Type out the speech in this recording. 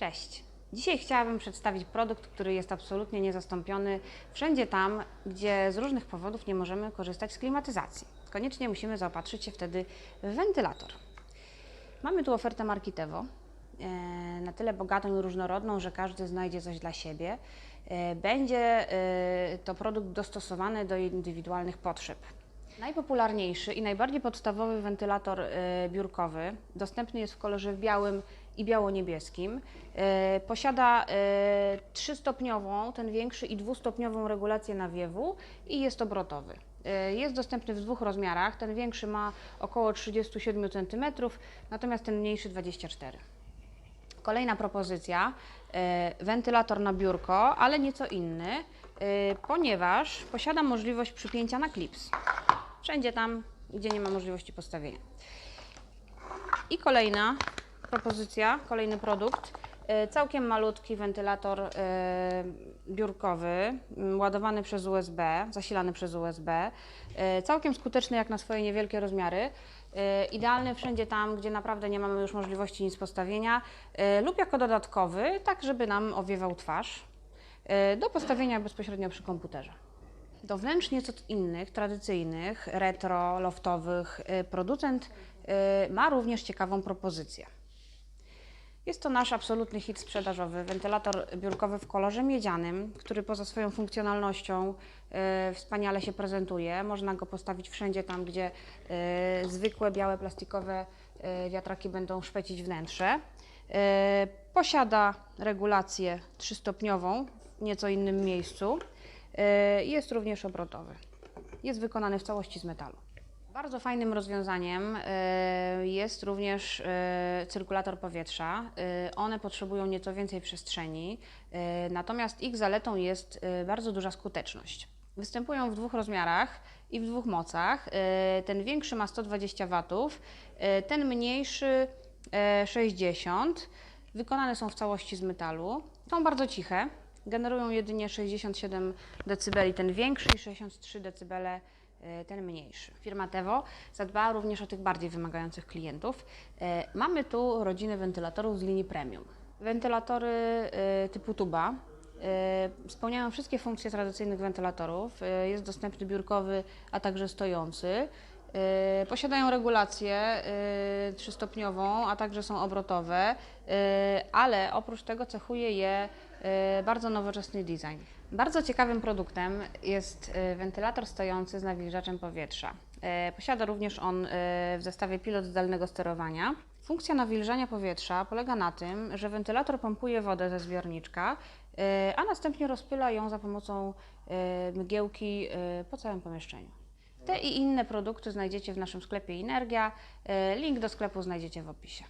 Cześć. Dzisiaj chciałabym przedstawić produkt, który jest absolutnie niezastąpiony wszędzie tam, gdzie z różnych powodów nie możemy korzystać z klimatyzacji. Koniecznie musimy zaopatrzyć się wtedy w wentylator. Mamy tu ofertę marki Tevo, e, na tyle bogatą i różnorodną, że każdy znajdzie coś dla siebie. E, Będzie e, to produkt dostosowany do indywidualnych potrzeb. Najpopularniejszy i najbardziej podstawowy wentylator e, biurkowy dostępny jest w kolorze białym i biało-niebieskim. E, Posiada e, trzystopniową, ten większy i dwustopniową regulację nawiewu i jest obrotowy. Jest dostępny w dwóch rozmiarach. Ten większy ma około 37 cm, natomiast ten mniejszy 24 Kolejna propozycja, wentylator na biurko, ale nieco inny, ponieważ posiada możliwość przypięcia na klips. Wszędzie tam, gdzie nie ma możliwości postawienia. I kolejna propozycja, kolejny produkt, e, całkiem malutki wentylator e, biurkowy, ładowany przez USB, zasilany przez USB, e, całkiem skuteczny jak na swoje niewielkie rozmiary, idealny wszędzie tam, gdzie naprawdę nie mamy już możliwości nic postawienia. Lub jako dodatkowy, tak żeby nam owiewał twarz, do postawienia bezpośrednio przy komputerze. Do wnętrz nieco innych, tradycyjnych, retro, loftowych, y, producent y, ma również ciekawą propozycję. Jest to nasz absolutny hit sprzedażowy, wentylator biurkowy w kolorze miedzianym, który poza swoją funkcjonalnością y, wspaniale się prezentuje. Można go postawić wszędzie tam, gdzie zwykłe białe plastikowe wiatraki będą szpecić wnętrze. Posiada regulację trzystopniową w nieco innym miejscu. Y, Jest również obrotowy. Jest wykonany w całości z metalu. Bardzo fajnym rozwiązaniem y, jest również y, cyrkulator powietrza. One potrzebują nieco więcej przestrzeni, natomiast ich zaletą jest bardzo duża skuteczność. Występują w dwóch rozmiarach i w dwóch mocach. Ten większy ma 120 W, ten mniejszy y, 60. Wykonane są w całości z metalu. Są bardzo ciche, generują jedynie 67 dB ten większy i 63 dB e, ten mniejszy. Firma Tevo zadbała również o tych bardziej wymagających klientów. E, Mamy tu rodzinę wentylatorów z linii premium. Wentylatory e, typu tuba spełniają wszystkie funkcje tradycyjnych wentylatorów. Jest dostępny biurkowy, a także stojący. Posiadają regulację trzystopniową, a także są obrotowe, ale oprócz tego cechuje je bardzo nowoczesny design. Bardzo ciekawym produktem jest e, wentylator stojący z nawilżaczem powietrza. E, Posiada również on w zestawie pilot zdalnego sterowania. Funkcja nawilżania powietrza polega na tym, że wentylator pompuje wodę ze zbiorniczka, a następnie rozpyla ją za pomocą mgiełki po całym pomieszczeniu. Te i inne produkty znajdziecie w naszym sklepie Energia. Link do sklepu znajdziecie w opisie.